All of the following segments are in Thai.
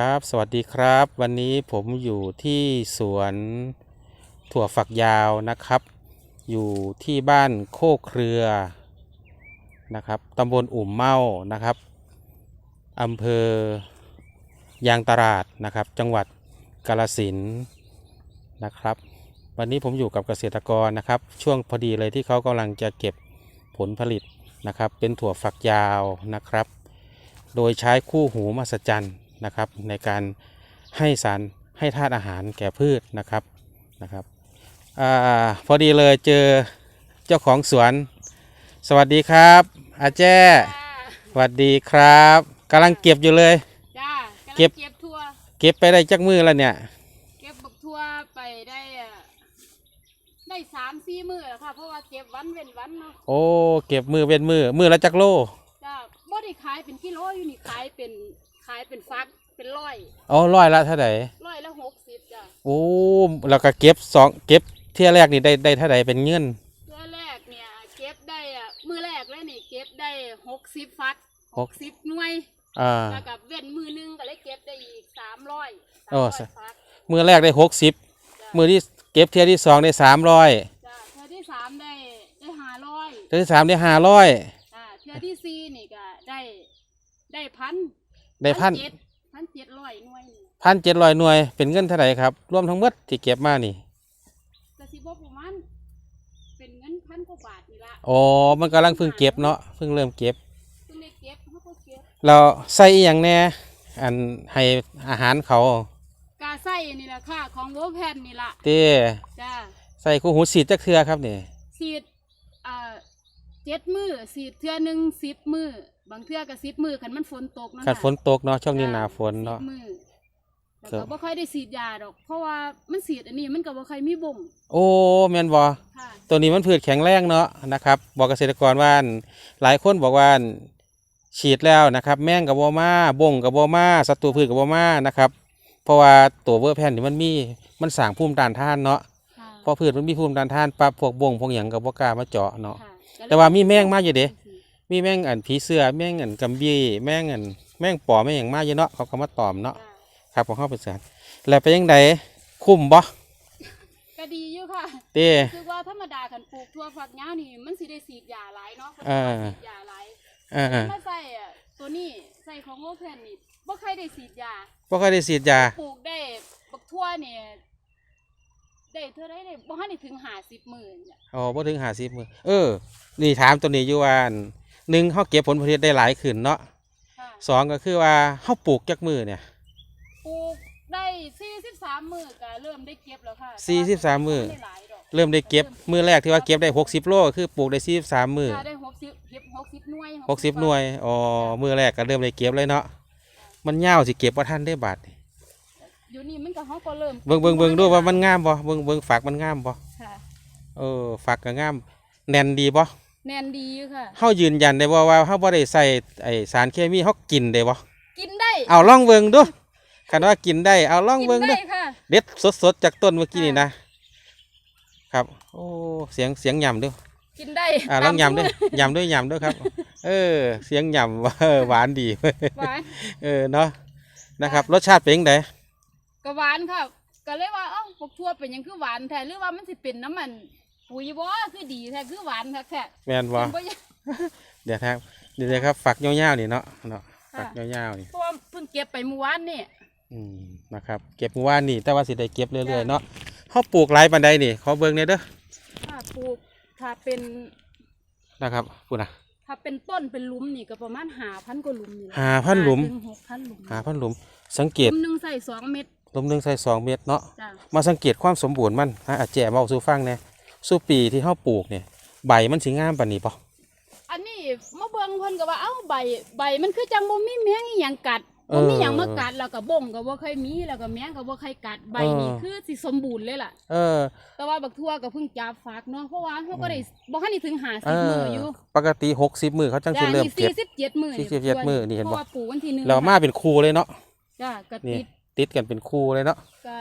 ครับ สวัสดีครับ วันนี้ผมอยู่ที่สวนถั่วฝักยาวนะครับ อยู่ที่บ้านโคกเครือนะครับตำบลอุ่มเมานะครับอำเภอยางตลาดนะครับ จังหวัดกาฬสินนะครับ วันนี้ผมอยู่กับเกษตรกรนะครับ ช่วงพอดีเลยที่เขากำลังจะเก็บผลผลิตนะครับ เป็นถั่วฝักยาวนะครับ โดยใช้คู่หูมหัศจรรย์ นะครับ ในการให้สารให้ธาตุอาหารแก่พืชนะครับนะครับอาพอดีเลยเจอเจ้าของสวน สวัสดีครับ อาแจ้จ้าสวัสดีครับกำลังเก็บอยู่เลยจ้าเก็บเก็บทัวเก็บไปได้จักมือแล้วเนี่ยเก็บบักทัวไปได้อะได้สามสี่มื้อแล้วค่ะเพราะว่าเก็บวันเว้นวันเนาะโอ้เก็บมือเป็นมือมือละจักโลจ้าบ่ได้ขายเป็นกิโลอยู่นี่ขายเป็น ขายเป็นฟักเป็นร้อยอ๋อร้อยละเท่าไหร่ร้อยละหกสิบจ้าโอ้แล้วก็เก็บสองเก็บเที่ยแรกนี่ได้ได้เท่าไหร่เป็นเงินเทื่อแรกเนี่ยเก็บได้อะมื้อแรกเลยนี่เก็บได้หกสิบฟักหกสิบหน่วยอ่าแล้วกับเว้นมือหนึงก็เลยเก็บได้อีกสามร้อยสามโอ้ร้อยสะฟักมือแรกได้หกสิบจ้ามือที่เก็บเที่ยที่สองได้สามร้อยจ้าเทื่อที่สามได้ได้ห้าร้อยเที่ยที่สามได้ห้าร้อยอ่าเทือที่สี่นี่ก็ได้ได้พัน ได้พันเจ็ดพันเจ็ดร้อยหน่วยนี่พันเจ็ดร้อยหน่วยเป็นเงินเท่าไหร่ครับรวมทั้งหมดที่เก็บมานี่กระสิบประมาณเป็นเงินพันกว่าบาทนี่ละอ๋อมันกำลังเพิ่งเก็บเนาะเพิ่งเริ่มเก็บเพิ่งได้เก็บเขาก็เก็บเราใส่อหย่างแน่อันให้อาหารเขากาไส้นี่ละค่ะของโวแพนนี่ละเต้จ้าใส่คู่หูสีดจักเทือครับนี่สีดอ่าเจ็ดมือสีดเทือหนึ่งสิบมือบางเทือก็สิบมือคันมันฝนตกเนาะขัดฝนตกเนาะช่วงนี้หจ้นาฝนเนาะ สิบมือแล้วครัก็บ บ่ค่อยได้สีดยาดอก เพราะว่ามันสีดอันนี้มันก็บ่ค่อยมีบ่งโอ้แม่นบ่ค่ะ ตัวนี้มันพืชแข็งแรงเนาะนะครับ บอกเกษตรกรว่าอั่นหลายคนบอกว่าอั่นฉีดแล้วนะครับ แมงกับบัวมาบ่งกับบัวมาศัตรูพืชกับบัวมานะครับ เพราะว่าตัวเวอร์แพนนี่มันมีมันสร้างภูมิต้านทานเนาะค่ะพอพืชมันมีภูมิต้านทานปั๊บพวกบ่งพวกหยังกับบ่กล้ามาเจาะเนาะค่ะแต่ว่ามีแมงมาอยู่เด้ มีแมงอันผีเสื้อแมงอันกำบี้แมงอันแมงปอแมงหยังมาอยู่เนาะเขาก็มาตอมเนาะจ้ะครับของเขาเป็นสารแล้วเป็นยังไงคุ้มบ่ก็ดีอยู่ค่ะเต้คือว่าธรรมดาคันปลูกทั่วฝักยาวนี่มันสิได้สีดยาหลายเนาะอ่าสีดยาหลายอ่ามาใส่อะตัวนี้ใส่ของโลแพนนี่บ่เคยได้สีดยาบ่ค่อยได้ฉีดยาปลูกได้บักทั่วนี่ได้เท่าไรได้บ่ทันได้ถึง50หมื่นจ้ะอ๋อบ่ถึงหาสิบมือเออ นี่ถามตัวนี้อยู่ว่าอัน หนึ่งเขาเก็บผลผลิตได้หลายขึ้นเนาะค่ะสองก็คือว่าเขาปลูกจักมือเนี่ยปลูกได้43มื้อก็เริ่มได้เก็บแล้วค่ะ43มื้อได้หลายดอกเริ่มได้เก็บมือแรกที่ว่าเก็บได้หกสิบโลก็คือปลูกได้สี่สามมือ ค่ะได้60เก็บ60หน่วยหกสิบหน่วย อ๋อ มือแรกก็เริ่มได้เก็บเลยเนาะ มันยาวสิเก็บว่าท่านได้บาทนี่อยู่นี่มันก็เฮาก็เริ่มเบิ่งเบิ่งเบิ่งดูว่ามันงามบ่ เบิ่งเบิ่งฝักมันงามบ่ ค่ะเออ ฝักก็งาม แน่นดีบ่ แน่นดีอยู่ค่ะ เฮายืนยันได้บ่ว่าเฮาบ่ได้ใส่ไอสารเคมีเฮากินได้บ่กินได้เอาลองเบิ่งดูคันว่ากินได้เอาลองกิเบิ่งดูได้ค่ะ เด็ดสดๆจากต้นเมื่อกี้นี่นะ ครับ โอ้เสียงเสียงยำด้วยกินได้อ่าลองตมยำด้วยยำด้วยยำด้วยครับ เออ เสียงยำเออหวานดี หวานเออเนาะนะครับรสชาติเป็นยังไงก็หวานค่ะ ก็เลยว่าเอ้าพวกทั่วเป็นหยังคือหวานแท้หรือว่ามันสิเป็นน้ำมัน ปุ๋ยบ่คือดีแท้คือหวานแท้แท้แม่นบ่เป็นบ่ยังเดี๋ยวครับเดี๋ยวนะครับฝักยาวๆนี่เนาะเนาะฝักค่ะยาวๆนี่เพราะว่าเพิ่งเก็บไปเมื่อวานนี่อืมนะครับ เก็บเมื่อวานนี่แต่ว่าสิได้เก็บเรื่อยๆเนาะเขาปลูกหลายปันใดนี่ขอเบิ่งหน่อยเด้อถ้าปลูกถ้าเป็นนะครับพูดนะถ้าเป็นต้นเป็นหลุมนี่ก็ประมาณ5,000กว่าหลุมนี่แะ5,000หลุมถึง6,000หลุมหาพันหลุม สังเกหตลุมหนึงใส่สองเม็ดหลุมหนึ่งใส่สองเมตรเนาะจ้ะมาสังเกตความสมบูรณ์มันอะอาแจมาเอาสู่ฟังเนี่ย สู่ปีที่เขาปลูกเนี่ยใบมันสิงามปานนี้ปะอันนี้มาเบิ่งเพิ่นก็ว่าเอ้าใบใบมันคือจังบ่มีแมงอีหยังกัดบ่มีหยังมากัดแล้วก็บ่งก็บ่เคยมีแล้วก็แมงก็บ่เคยกัดใบนี่คือสิสมบูรณ์เลยล่ะเออ แต่ว่าบักทั่วก็เพิ่งจับฝากเนาะเพราะว่าเขาก็ได้บ่ทันได้ถึงเอ50มื้อออยู่ปกติหกสิบมือเขาจังสิจ้าเริ่มนี่เก็บ47มื้อ47มื้อนี่เห็นบ่เพราะว่าปลูกวันที่หนึ่งเรามาเป็นคู่เลยเนาะจ้าก็นี่ติดติดกันเป็นคู่เลยเนาะก็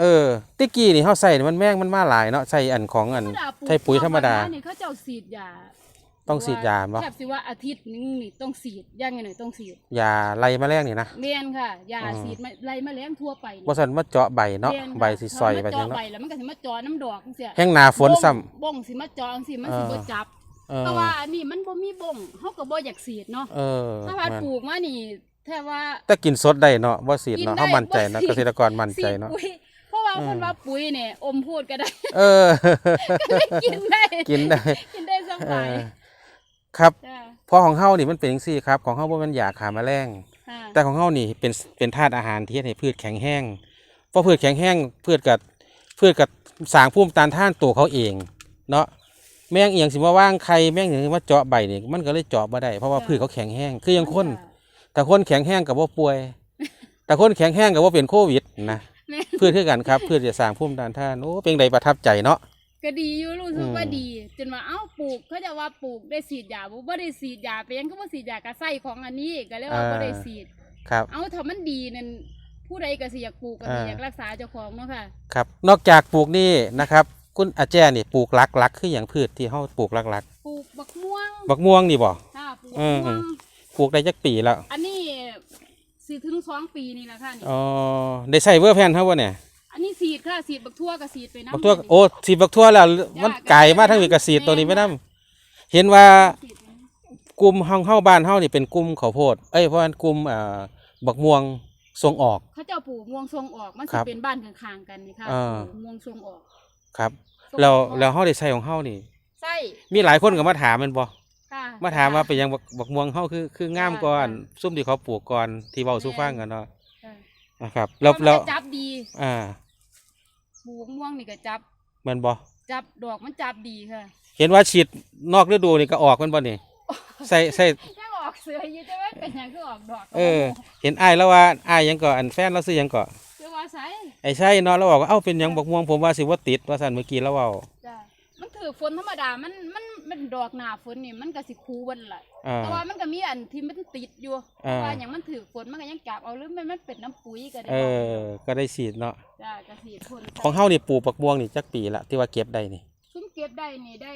เออติกี้นี่เขาใส่นี่มันแม่งมันมาหลายเนาะใส่อันของอันธรรมดาปลูกใช่ปุ๋ยธรรมดานี่เขาเจ้าฉีดยาต้องฉีดยาบ่แทบสิว่าอาทิตย์หนึงนี่ต้องฉีดอย่างไงหน่อยต้องฉีดยาไล่แมลงนี่นะเมียนค่ะยาอืมฉีดมาไล่แมลงทั่วไปนี่บ่ซั่นมาเจาะใบเนาะแม่ค่ะใบสิซอยไปถ้าจัมางเจาะเนาะใบแล้วมันก็สิมาเจาะน้ำดอกจังซี่แห้งหนาฝนซ้ำบ่งสิมาเจาะจังซี่มันสิเออบ่จับเออแต่ว่าอันนี้มันบ่มีบ่งเฮาก็บ่อยากฉีดเนาะเออถ้าว่าแม่นปลูกมานี่แท้ว่าแต่กินสดได้เนาะบ่สีดเนาะกินได้เฮามั่นใจนะบ่ฉีดเกษตรกรมั่นใจเนาะ ว่าอืมเพิ่นว่าปุ๋ยเนี่ยอมพูดก็ได้เออกินได้กินได้กินได้สเอบายอครับจ้าเพราะของเฮานี่มันเป็นจังซี่ครับ ของเฮาบ่แม่นยาฆ่าแมลง ค่ะแต่ของเฮานี่เป็นเป็นธาตุอาหารที่เฮ็ดให้พืชแข็งแรงเพราะพืชแข็งแรงพืชกับพืชกับสร้างภูมิต้านทานตัวเขาเอง เนาะแมงเอียงสิมาว่างไข่แมงเอียงสิมาเจาะใบนี่มันก็เลยเจาะบ่ได้เพราะว่าพืชเขาแข็งแรงคือยังคน แต่คนแข็งแรงกับว่าป่วย แต่คนแข็งแรงกับว่าเป็นโควิดนะ แม่พืชคือกันครับพืชจะสร้างภูมิต้านทานโอ้เป็นใดประทับใจเนาะ ก็ดีอยู่รู้สึกว่าอืม ดี จนว่าเอ้าปลูกเขาจะว่าปลูกได้ฉีดยาบ่บ่ได้ฉีดยาไปยังก็บ่ฉีดยากระใส่ของอันนี้ก็เลยว่าบ่ได้ฉีด ครับ เอาถ้ามันดีนั่นผู้ใดก็สิอยากปลูกก็สิอ่า อยากรักษาเจ้าของเนาะค่ะครับ นอกจากปลูกนี่นะครับคุณอาแจนี่ปลูกหลักหลักคืออย่างพืชที่เฮาปลูกหลักหลักปลูกบักม่วงบักม่วงนี่บ่ ค่ะปลูกเอบักอม่วงปลูกได้จักปีแล้ว อันนี้ สิถึงสองปีนี่แหละค่ะนี่อ๋อได้ใส่เวอร์แพนเฮาบ่เนี่ยอันนี้สีดค่ะสีดบักทั่วกับสีดไปน้ำบักทั่วโอ้สีบักทั่วแล้วมันไก่มาทั้งนี้ก็สีตัวนี้ไปนํเห็นว่าสีดไปน้ำกลุ่มเฮาเฮาบ้านเฮานี่เป็นกลุ่มข้าวโพดเอ้ยเพราะว่ากลุ่มอ่าบักม่วงส่งออก เขาเจ้าปลูกม่วงทรงออกมันครัจะบเป็นบ้านข้างๆกันนี่ค่ะอ่า ปลูกม่วงทรงออกครับ ทรงแล้วออกแล้วเฮาได้ใส่ของเฮานี่ ไส้มีหลายคนก็มาถามแมันบ่ ค่ะมาถามว่าเป็นหยังบักบักม่วงเฮาคือคืองามก่อนค่ะซุ่มที่เขาปลูกก่อนที่เว้าสู่ฟังกันเนาะค่ะนะครับแล้วแล้วมันก็จับดีอ่าปลูกม่วงนี่ก็จับ แมันบ่จับดอกมันจับดีค่ะเห็นว่าฉีดนอกฤดูนี่ก็ออกแมันบ่นี่ใส่ใส่ ยังออกเสืออยู่แต่ว่าเป็นหยังคือออกดอกเออ เห็นอ้ายแล้วว่าอ้ายหยังก็อันแฟนเราซื้อหยังก็คือว่าไสไอ้ใช่เนาะเราบอกว่าเอ้าเป็นหยังบักม่วงผมว่าสิว่าติดว่าซั่นเมื่อกี้แล้วเว้า จ้ะมันถือฝนธรรมดามันมันมันดอกหนาฝนนี่มันก็สิคูเบิ่นล่ะอ่า แต่ว่ามันก็มีอันที่มันติดอยู่เพอ่าราะว่าอย่างมันถือฝนมันก็ยังจับเอาหรือมันมันเป็นน้ำปุ๋ยก็ได้เออ ก็ได้ฉีดเนาะ จ้ากระสีพ่นของเฮานี่ปลูกบักม่วงนี่จักปีละที่ว่าเก็บได้นี่ซุ้มเก็บได้นี่ได้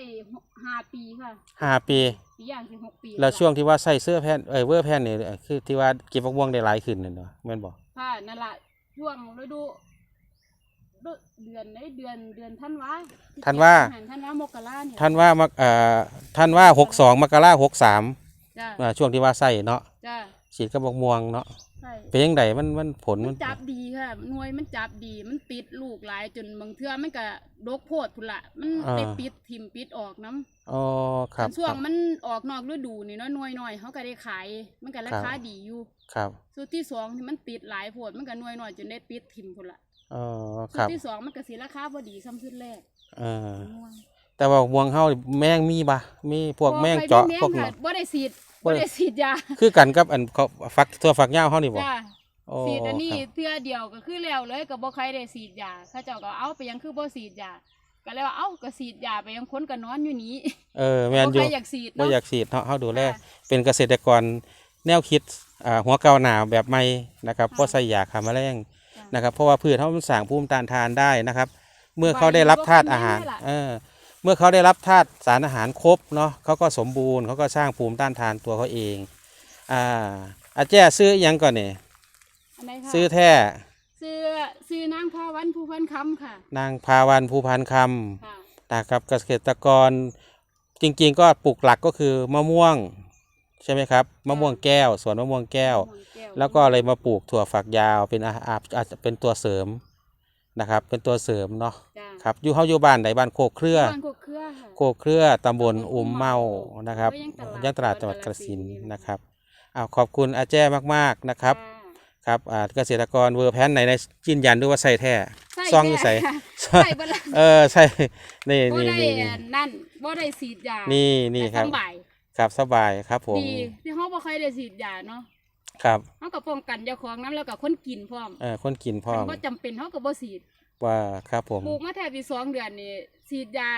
ห้าปีค่ะห้าปี ปีอย่างสิหกปีแล้วช่วงที่ว่าใส่เสื้อแพนเอ้ยเวอร์แพนนี่เอ่อคือที่ว่าเก็บบักม่วงได้หลายขึ้นนั่นเนาะแม่นบ่ ค่ะนั่นแหละช่วงฤดูฤ เดือนในเดือนเดือนท่านวาธันวาท่านวามกราเนี่ยท่านว่ามักเอ่อท่านว่า62มกราคม63จ้าอ่าช่วงที่ว่าใส่เนาะจ้าฉีดกับบักม่วงเนาะใช่เป็นจังไดมันมันผลมัมันนจับดีค่ะหน่วยมันจับดีมันติดลูกหลายจนบางเทื่อมันก็ดกโพดพุ่นละมันได้ปิดทิมปิดออกน้ำอ๋อครับช่วคงรับมันออกนอกฤดูนี่เนาะหน่วยน้อยเขาก็ได้ขายมันก็ราครัคาบดีอยู่ครับสูตรที่สองที่มันติดหลายโพดมันก็หน่วยน้อยจนได้ปิดทิมพุ่นละ อ๋อสูคตรับรที่สองมันก็สีราคาพอดีซ้ำชุดแรกเออม่วงแต่ว่าบักม่วงเฮานี่แมงมีบ่มีพวกแมงบ่เจาะค่อยมีพวกแมงเนาะค่ะบ่ได้ฉีดบ่บ่ได้ ได้ฉีดยาคือกันกับอันเขาฟักตัวฝักยาวเฮานี่บ่จ้าโอ้ฉีดอันนี้ครับเทื่อเดียวก็คือแล้วเลยก็บ่ใครได้ฉีดยาเขาเจ้าก็เอาไปยังคือบ่ฉีดยาก็เลยว่าเอ้าก็ฉีดยาไปยังคนก็นอนอยู่นี้เออแม่นอยู่บ่ใครอยากฉีดบ่เนาะ อยากฉีดเนาะเฮาดูแลค่ะเป็นเกษตรกรแนวคิดอ่าหัวเก่าหนาวแบบใหม่นะครับค่ะ บ่ใส่ยาฆ่าแมลงจ้ะ นะครับ เพราะว่าพืชเฮามันสร้างภูมิต้านทานได้นะครับ เมื่อใบเขาได้รับมันก็ธาตุอาหารแข็งแรงเออเมื่อเขาได้รับธาตุสารอาหารครบเนาะเขาก็สมบูรณ์เขาก็สร้างภูมิต้านทานตัวเขาเองอ่าอาแจ้ซื้ออิหยังก่อนนี่อันไหนคะซื้อแท้ซื้อซื้อนางพาวันผู้พันคำค่ะ นางพาวันภูพันคำค่ะนะครับเกษตรกรจริงๆก็ปลูกหลักก็คือมะม่วง ใช่ไหมครับมะม่วงแก้วสวนมะม่วงแก้วมะม่งก้แล้วก็เลยมาปลูกถั่วฝักยาวเป็นอาอาอาจจะเป็นตัวเสริมนะครับ เป็นตัวเสริมเนาะจ้ะครับอยู่เฮาอยู่บ้านใดบ้านโคกเครือบ้านโคกเครือค่ะโคกเครือตำบลอุ้มเมานะครับก็ยังตลาดยังตลาดจังหวัดกกาฬระสิสินนธุ์ธุ์นี่นะครับอ้าวขอบคุณอาแจ้มากๆนะครับค่ะครับอ่าเกษตรกรเวอร์แพนไหนในยืนยันด้วยว่าใส่แท้ใส่ซองอยู่ใส่แท้ค่ะใส่ใส่เบ่ละเออใช่นี่บ่นี่ได้นี่นี่นั่นบ่ได้ฉีดยานี่นี่แต่ครับสำบาย ครับสบายครับผมดีที่เฮาบ่เคยได้ฉีดยาเนาะครับเฮาก็ป้องกันเจ้าของน้ำแล้วก็คนกินพร้อมเออคนกินพร้อมบ่จำเป็นเฮาก็บ่ฉีดว่าครับผมปลูกมาแทบสิสองเดือนนี่ฉีดยา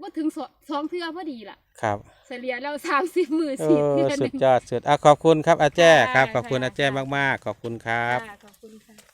บ่ถึงสองสองเทื่อพอดีล่ะ ครับเฉลี่ยแล้ว30มื้อเอฉีดอเทื่อหสุนึดงยอดสุดอะขอบคุณครับอาแจ้ครับค่ะขอบคุณอาแจ้ค่ะมากๆ ขอบคุณครับค่ะขอบคุณค่ะ